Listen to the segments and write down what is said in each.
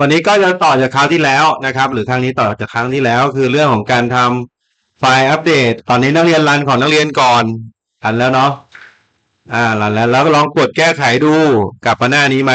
วันนี้ก็จะต่อจากคราวที่แล้วนะครับ หรือครั้งนี้ต่อจากครั้งที่แล้ว คือเรื่องของการทำไฟล์อัปเดต ตอนนี้นักเรียนรันของนักเรียนก่อนรันแล้วเนาะอ่ารันแล้วแล้วลองกดแก้ไขดูกลับมาหน้านี้ไหม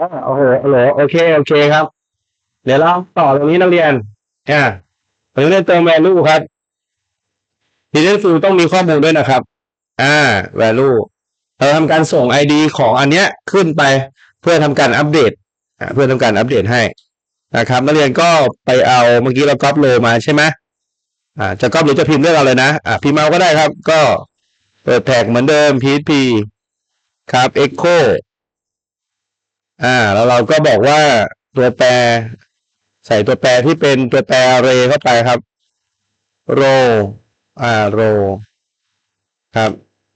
อ่าโอ้โหโอ้โหโอเค โอเคครับ เดี๋ยวเราต่อตรงนี้นักเรียนอ่าตรงนี้เติม value ครับ hidden field ต้องมีข้อมูลด้วยนะครับ อ่า value เราทำการส่ง ID ของอันเนี้ยขึ้นไปเพื่อทำการอัปเดตอ่าเพื่อทำการอัปเดตให้นะครับ นักเรียนก็ไปเอาเมื่อกี้เราก๊อปโลมาใช่ไหมอ่าจะก๊อปหรือจะพิมพ์เรื่องอะไรเลยนะอ่าพิมพ์เอาก็ได้ครับ ก็เปิดแท็กเหมือนเดิม php ครับ echo อ่า แล้วเราก็บอกว่าตัวแปร ใส่ตัวแปรที่เป็นตัวแปร array เข้าไปครับ row อ่า row ครับ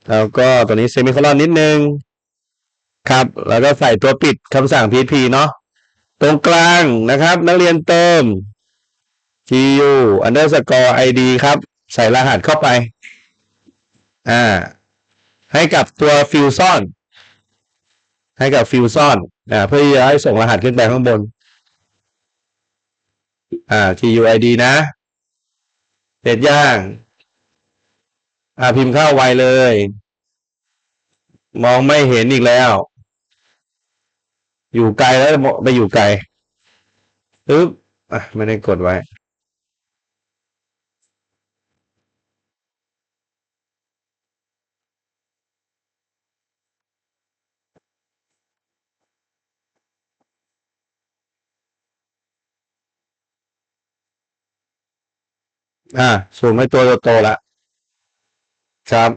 แล้วก็ตัวนี้ semicolon นิดนึง ครับ แล้วก็ใส่ตัวปิดคำสั่ง php เนาะตรงกลางนะครับ นักเรียนเติม gu underscore id ครับ ใส่รหัสเข้าไป อ่า ให้กับตัวฟิวซ่อน ให้กับฟิวซ่อนอ่าเพื่อที่จะให้ส่งรหัสขึ้นไปข้างบน อ่า GUID นะเสร็จย่าง อ่าพิมพ์เข้าไวเลย มองไม่เห็นอีกแล้ว อยู่ไกลแล้วไปอยู่ไกลปึ๊บอะไม่ได้กดไว้ อ่าสูงไม่ตัวโตๆละครับ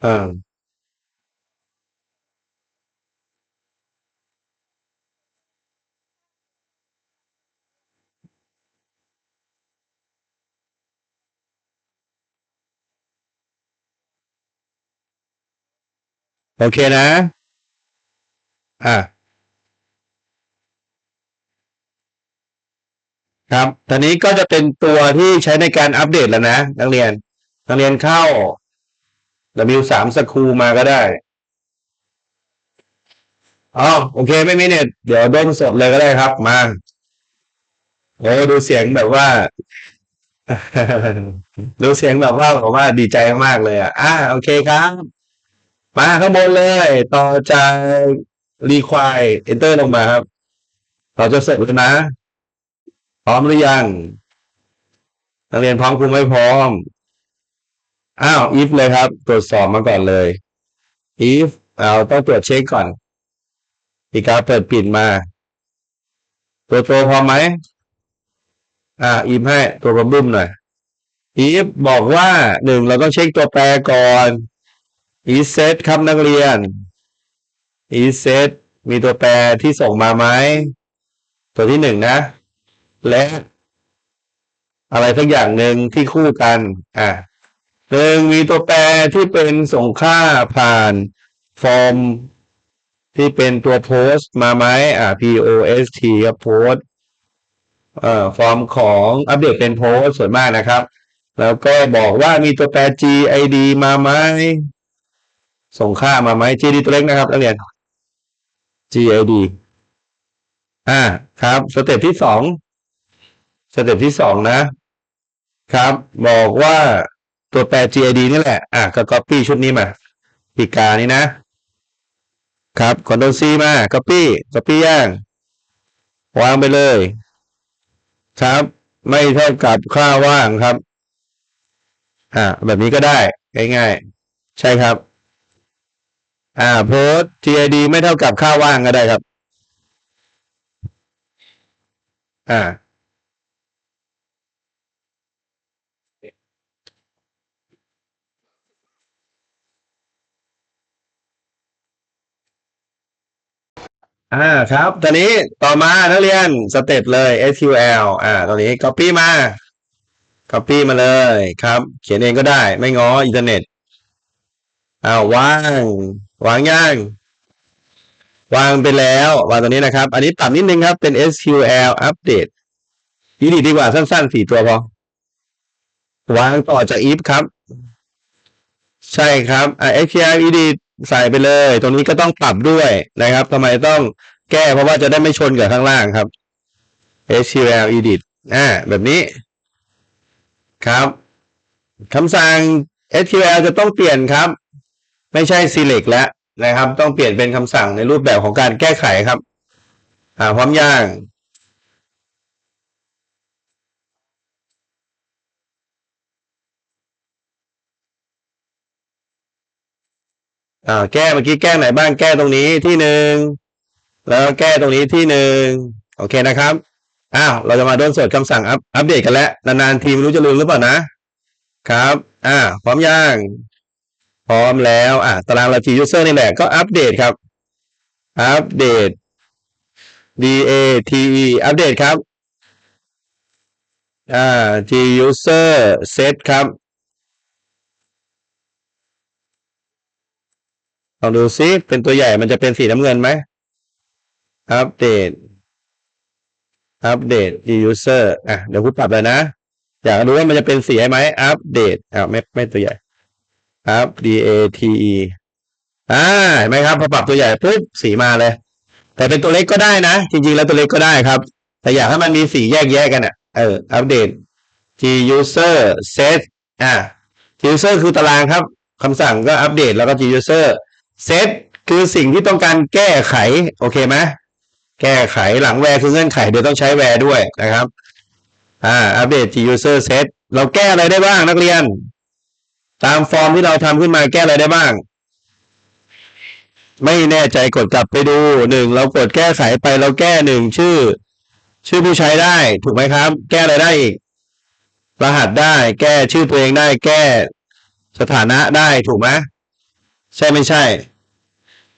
เออโอเคนะ อ่า ครับตอนนี้ก็จะเป็นตัวที่ใช้ในการอัปเดตแล้วนะ นักเรียน นักเรียนเข้า W3 สคูมาก็ได้อ๋อโอเค ไม่มีเน็ตเดี๋ยวด้นสดเลยก็ได้ครับ มาโอ้ดูเสียงแบบว่า ดูเสียงแบบว่าผมว่าดีใจมากเลยอะอ่าโอเคครับ มาข้างบนเลย ต่อจากรีควายเอนเตอร์ลงมาครับ เราจะเสร็จแล้วนะ พร้อมหรือยังนักเรียนพร้อมคุณไม่พร้อม อ้าว if เลยครับ ตรวจสอบมาก่อนเลย if เอาต้องตรวจเช็คก่อนอีกาเปิดปิดมา ตัวโตพอไหม อ่า if ให้ตัวบบึ้มหน่อย if บอกว่าหนึ่งเราต้องเช็คตัวแปรก่อน is set ครับนักเรียน is set มีตัวแปรที่ส่งมาไหม ตัวที่หนึ่งนะ และอะไรสักอย่างหนึ่งที่คู่กัน อะหนึ่งมีตัวแปรที่เป็นส่งค่าผ่านฟอร์มที่เป็นตัวโพสต์มาไหมอ่า post ครับโพสต์เอ่อฟอร์มของอัปเดตเป็นโพสต์ส่วนมากนะครับ แล้วก็บอกว่ามีตัวแปร gid มาไหมส่งค่ามาไหม gid ตัวเล็กนะครับนักเรียน gid อ่าครับ สเต็ปที่สอง สเต็ปที่สองนะครับ บอกว่าตัวแปร gid นี่แหละ อะก็ copy ชุดนี้มาปีกานี้นะครับ Ctrl C มา copy copy ย่าง วางไปเลย ครับ ไม่เท่ากับค่าว่างครับ อ่าแบบนี้ก็ได้ ง่ายๆ ใช่ครับ อ่า post gid ไม่เท่ากับค่าว่างก็ได้ครับ อ่า อ่าครับ ตอนนี้ต่อมานักเรียนสเต็ปเลย SQL อ่า ตอนนี้ copy มา copy มาเลยครับ เขียนเองก็ได้ไม่ง้ออินเทอร์เน็ตอ้าววางวางย่างวางไปแล้ววางตัวนี้นะครับ อันนี้ต่ำนิดนึงครับ เป็น SQL update ยีดีดีกว่าสั้นๆสี่ตัวพอ วางต่อจาก if ครับ ใช่ครับอ่า SQL edit ใส่ไปเลย ตรงนี้ก็ต้องปรับด้วยนะครับทำไมต้องแก้เพราะว่าจะได้ไม่ชนกับข้างล่างครับ SQL edit อ่าแบบนี้ ครับคำสั่ง SQL จะต้องเปลี่ยนครับ ไม่ใช่ select แล้วนะครับ ต้องเปลี่ยนเป็นคำสั่งในรูปแบบของการแก้ไขครับ อ่าพร้อมย่าง อ่าแก้เมื่อกี้แก้ไหนบ้างแก้ตรงนี้ที่หนึ่งแล้วแก้ตรงนี้ที่หนึ่งโอเคนะครับอ้าวเราจะมาด้นสดคำสั่งอัปอัปเดตกันแล้วนานๆทีมรู้จะลืมหรือเปล่านะครับอ่าพร้อมย่างพร้อมแล้วอ่าตารางเรา G user นี่แหละก็อัปเดตครับ อัปเดต D A T E อัปเดตครับอ่า G user set ครับ องดูซิเป็นตัวใหญ่มันจะเป็นสีน้ำเงินไหมอัปเดตอัปเดต G user อะเดี๋ยวคุณปรับเลยนะ อยากรู้ว่ามันจะเป็นสีไหมอัปเดตอ่าไม่ไม่ตัวใหญ่อัป D A T E อ่าเห็นไหมครับพอปรับตัวใหญ่ปุ๊บสีมาเลย แต่เป็นตัวเล็กก็ได้นะ จริง ๆ แล้วตัวเล็กก็ได้ครับ แต่อยากให้มันมีสีแยกแยะกันอะเอออัปเดต G user set อ่า G user คือตารางครับคำสั่งก็อัปเดตแล้วก็ G user set คือสิ่งที่ต้องการแก้ไข โอเคไหมแก้ไขหลังแวร์คือเงื่อนไขเดี๋ยวต้องใช้แวร์ด้วยนะครับอ่าอัปเดต G user set เราแก้อะไรได้บ้างนักเรียน ตามฟอร์มที่เราทำขึ้นมาแก้อะไรได้บ้าง ไม่แน่ใจกดกลับไปดูหนึ่งเรากดแก้ไขไปเราแก้หนึ่งชื่อ ชื่อผู้ใช้ได้ ถูกไหมครับ แก้อะไรได้อีกรหัสได้ แก้ชื่อตัวเองได้ แก้สถานะได้ถูกไหม ใช่ไม่ใช่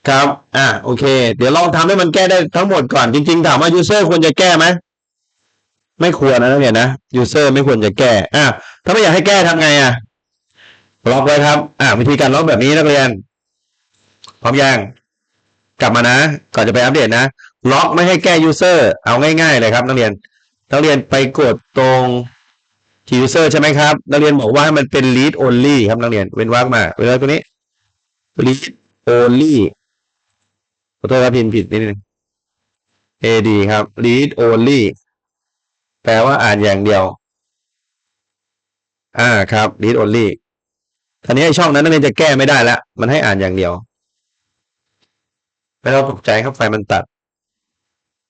ครับ อะโอเค เดี๋ยวลองทำให้มันแก้ได้ทั้งหมดก่อน จริง ๆ ถามว่า user ควรจะแก้ไหมไม่ควรนะนักเรียนนะ user ไม่ควรจะแก้อะถ้าไม่อยากให้แก้ทำไงอะล็อกไว้ครับ อ่าวิธีการล็อกแบบนี้นักเรียนพร้อมยังกลับมานะ ก่อนจะไปอัปเดตนะ ล็อกไม่ให้แก้ user เอาง่ายๆเลยครับ นักเรียน นักเรียนไปกดตรง G user ใช่ไหมครับ นักเรียนบอกว่าให้มันเป็น read only ครับนักเรียน เว้นวรรคมา เวลาตัวนี้ read only ขอโทษครับพิมพ์ผิดนิดนึง ad ครับ read only แปลว่าอ่านอย่างเดียว อ่าครับ read only ทีนี้ช่องนั้นนักเรียนจะแก้ไม่ได้แล้ว มันให้อ่านอย่างเดียว ไม่ต้องตกใจครับไฟมันตัด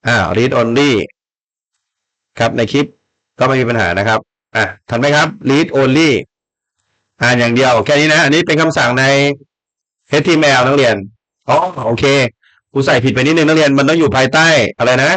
อ่า read only ครับในคลิปก็ไม่มีปัญหานะครับ อะทันไหมครับ read only อ่านอย่างเดียว แค่นี้นะ อันนี้เป็นคำสั่งใน HTML นักเรียนอ๋อโอเคกูใส่ผิดไปนิดนึงนักเรียนมันต้องอยู่ภายใต้อะไรนะ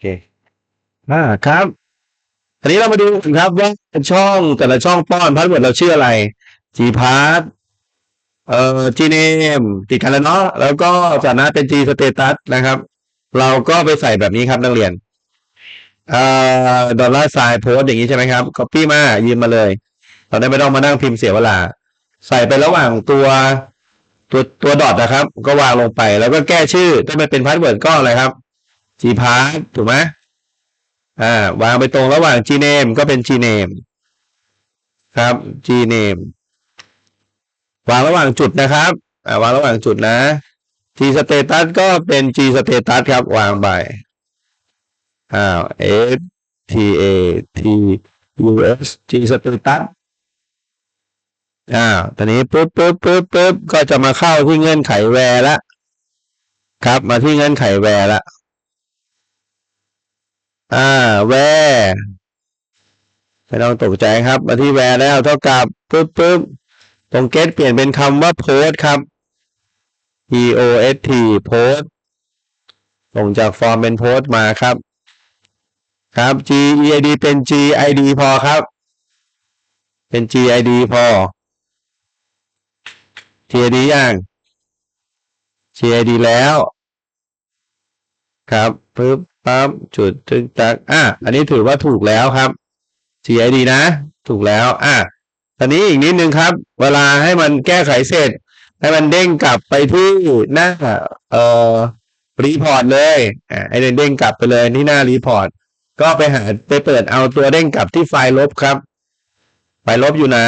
เคอ่าครับทีนี้เรามาดูกันครับว่าช่องแต่ละช่องป้อนพาสเวิร์ดเราชื่ออะไร G p a s s เอ่อ gname ติดกันแล้วเนาะแล้วก็จากนั้นเป็น g status นะครับ เราก็ไปใส่แบบนี้ครับนักเรียนเอ่อดอลลาร์ไซน์โพสอย่างนี้ใช่ไหมครับ copy มายืมมาเลยเราได้ไม่ต้องมานั่งพิมพ์เสียเวลา ใส่ไประหว่างตัวตัวตัวดอทนะครับ ก็วางลงไปแล้วก็แก้ชื่อถ้ามันเป็นพาสเวิร์ดก็อะไรครับ gpass ถูกไหมอ่าวางไปตรงระหว่าง gname ก็เป็น gname ครับ gname วางระหว่างจุดนะครับอ่าวางระหว่างจุดนะ g status ก็เป็น g status ครับ วางไปอ้าว s t a t u s g status อ้าตอนนี้ปุ๊บปุ๊บปุ๊บปุ๊บก็จะมาเข้าที่เงื่อนไขแวร์ละ ครับ มาที่เงื่อนไขแวร์ละ อ่า แวร์ไม่ต้องตกใจครับ มาที่แวร์แล้วเท่ากับปุ๊บปุ๊บตรงเกตเปลี่ยนเป็นคำว่าโพสครับ p o s t โพสส่งจากฟอร์มเป็นโพสมาครับ ครับ g e i d เป็น g i d พอครับ เป็น g i d พอ g i d ยัง g i d แล้ว ครับปึ๊บปั๊บจุดตึกตักอะอันนี้ถือว่าถูกแล้วครับ g i d นะ ถูกแล้ว อะตอนนี้อีกนิดนึงครับ เวลาให้มันแก้ไขเสร็จ ให้มันเด้งกลับไปที่หน้าเอ่อรีพอร์ตเลยอ่าให้เด้งกลับไปเลยที่หน้ารีพอร์ตก็ไปหาไปเปิดเอาตัวเด้งกลับที่ไฟล์ลบครับ ไฟล์ลบอยู่ไหน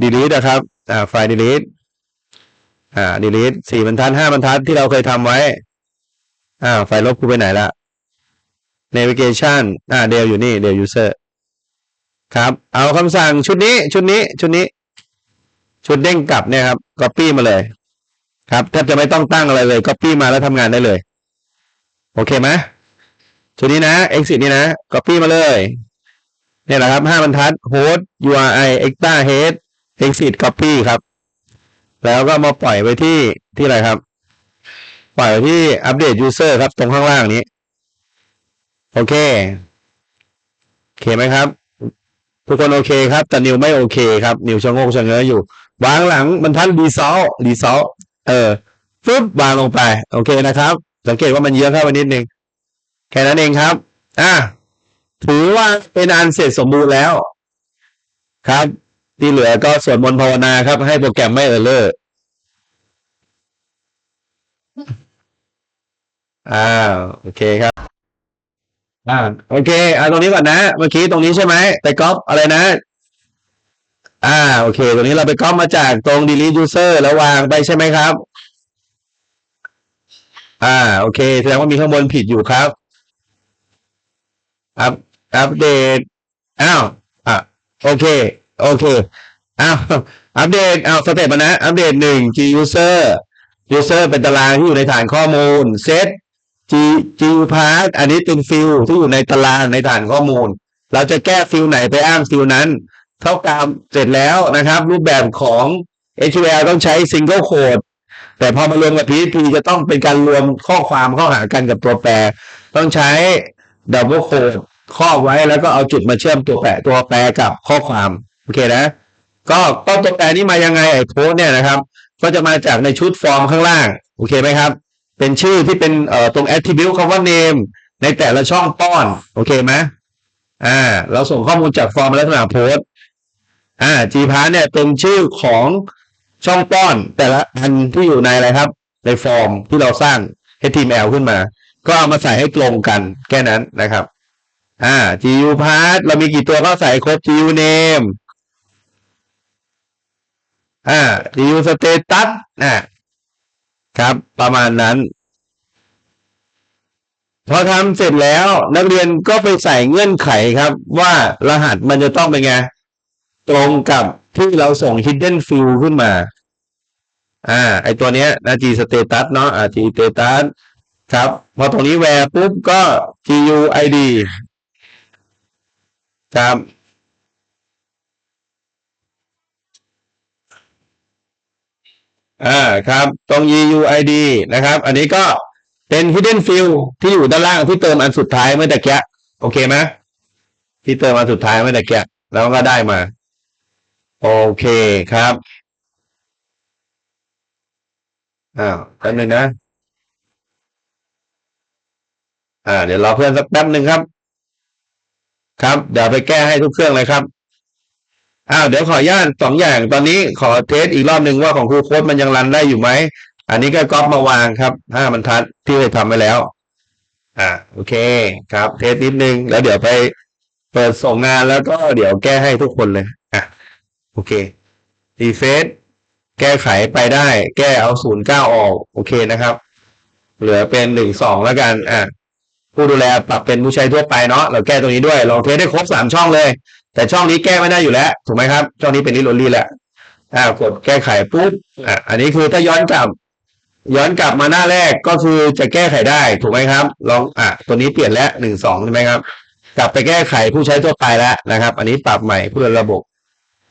delete นะครับ อ่าไฟล์ delete อ่า delete สี่บรรทัดห้าบรรทัดที่เราเคยทำไว้ อ่า ไฟลบกูไปไหนละ navigation อ่า เดลอยู่นี่ เดล user ครับ เอาคำสั่งชุดนี้ ชุดนี้ ชุดนี้ ชุดเด้งกลับเนี่ยครับ copy มาเลย ครับแทบจะไม่ต้องตั้งอะไรเลย copy มาแล้วทำงานได้เลย โอเคไหมชุดนี้นะ exit นี่นะ copy มาเลย เนี่ยแหละครับห้าบรรทัด host URI extra head exit copy ครับ แล้วก็มาปล่อยไปที่ที่อะไรครับ ปล่อยไปที่อัปเดต user ครับ ตรงข้างล่างนี้ โอเคโอเคไหมครับ ทุกคนโอเคครับ แต่นิวไม่โอเคครับ นิวชะงกชะเง้ออยู่ วางหลังบรรทัดรีซอลรีซอลเออฟึบวางลงไป โอเคนะครับ สังเกตว่ามันเยอะเข้าไปนิดนึงแค่นั้นเองครับ อะถือว่าเป็นอันเสร็จสมบูรณ์แล้วครับ ที่เหลือก็สวดมนต์ภาวนาครับ ให้โปรแกรมไม่เออเลอร์อ้าวโอเคครับอ่าโอเคอ่าตรงนี้ก่อนนะ เมื่อกี้ตรงนี้ใช่ไหมไปก๊อปอะไรนะ อ่า โอเค ตรงนี้เราไปก๊อปมาจากตรง delete user แล้ววางไปใช่ไหมครับ อ่า โอเคแสดงว่ามีข้างบนผิดอยู่ครับ อัปอัปเดตอ้าวอะโอเค โอเคอ้าวอัปเดตอ้าวสเต็ปมานะอัปเดตหนึ่ง G user user เป็นตารางที่อยู่ในฐานข้อมูล set G G part อันนี้เป็นฟิลที่อยู่ในตารางในฐานข้อมูล เราจะแก้ฟิลไหนไปอ้างฟิลนั้น เท่ากับเสร็จแล้วนะครับ รูปแบบของ HTML ต้องใช้ single code แต่พอมารวมกับ PHP จะต้องเป็นการรวมข้อความเข้าหากันกับตัวแปร ต้องใช้ double code ครอบไว้แล้วก็เอาจุดมาเชื่อมตัวแปรตัวแปรกับข้อความ โอเคนะ ก็ก็ตัวแปรนี้มายังไงไอ้โพสเนี่ยนะครับ ก็จะมาจากในชุดฟอร์มข้างล่าง โอเคไหมครับ เป็นชื่อที่เป็นเอ่อตรง attribute คำว่า name ในแต่ละช่องป้อน โอเคไหมอ่า เราส่งข้อมูลจากฟอร์มลักษณะโพสอ่า g p a s เนี่ยเป็นชื่อของช่องป้อน แต่ละอันที่อยู่ในอะไรครับ ในฟอร์มที่เราสร้าง HTML ขึ้นมา ก็เอามาใส่ให้ตรงกันแค่นั้นนะครับ อ่า gu path เรามีกี่ตัวก็ใส่ครบ gu name อ่า gu status อ่าครับ ประมาณนั้น พอทำเสร็จแล้ว นักเรียนก็ไปใส่เงื่อนไขครับ ว่ารหัสมันจะต้องเป็นไง ตรงกับที่เราส่ง hidden field ขึ้นมา อ่า ไอตัวเนี้ยนะ g status เนาะอ่า g status ครับ พอตรงนี้ where ปุ๊บก็ gu id ครับ อ่าครับ ตรง EUID นะครับ อันนี้ก็เป็น hidden field ที่อยู่ด้านล่างที่เติมอันสุดท้ายเมื่อตะแกียโอเคไหมที่เติมอันสุดท้ายเมื่อตะแกียแล้วก็ได้มา โอเคครับอ้าวแป๊บนึงนะ อ่า เดี๋ยวรอเพื่อนสักแป๊บหนึ่งครับ ครับ เดี๋ยวไปแก้ให้ทุกเครื่องเลยครับ อ้าวเดี๋ยวขออนุญาตสองอย่างตอนนี้ขอเทสอีกรอบหนึ่งว่าของครูโค้ดมันยังรันได้อยู่ไหม อันนี้ก็ก๊อปมาวางครับห้าบรรทัดที่เคยทำไว้แล้ว อ่าโอเคครับ เทสนิดนึง แล้วเดี๋ยวไปเปิดส่งงานแล้วก็เดี๋ยวแก้ให้ทุกคนเลยอะโอเครีเฟซแก้ไขไปได้ แก้เอาศูนย์เก้าออก โอเคนะครับ เหลือเป็นหนึ่งสองแล้วกัน อะผู้ดูแลปรับเป็นผู้ใช้ทั่วไปเนาะเราแก้ตรงนี้ด้วยลองเทสได้ครบสามช่องเลย แต่ช่องนี้แก้ไม่ได้อยู่แล้วถูกไหมครับ ช่องนี้เป็นนิโรลีแหละอ่ากดแก้ไขปุ๊บอะอันนี้คือถ้าย้อนกลับ ย้อนกลับมาหน้าแรกก็คือจะแก้ไขได้ถูกไหมครับ ลองอะตัวนี้เปลี่ยนแล้วหนึ่งสองใช่ไหมครับ กลับไปแก้ไขผู้ใช้ทั่วไปแล้วนะครับ อันนี้ปรับใหม่เพื่อระบบ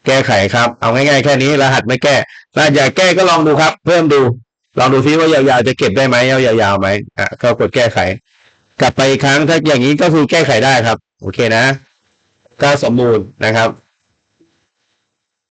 แก้ไขครับ เอาง่ายๆแค่นี้รหัสไม่แก้รหัสอยากแก้ก็ลองดูครับ เพิ่มดู ลองดูซิว่ายาวๆจะเก็บได้ไหมยาวๆไหมอะก็กดแก้ไข กลับไปอีกครั้งถ้าอย่างนี้ก็คือแก้ไขได้ครับ โอเคนะ ก็สมบูรณ์นะครับ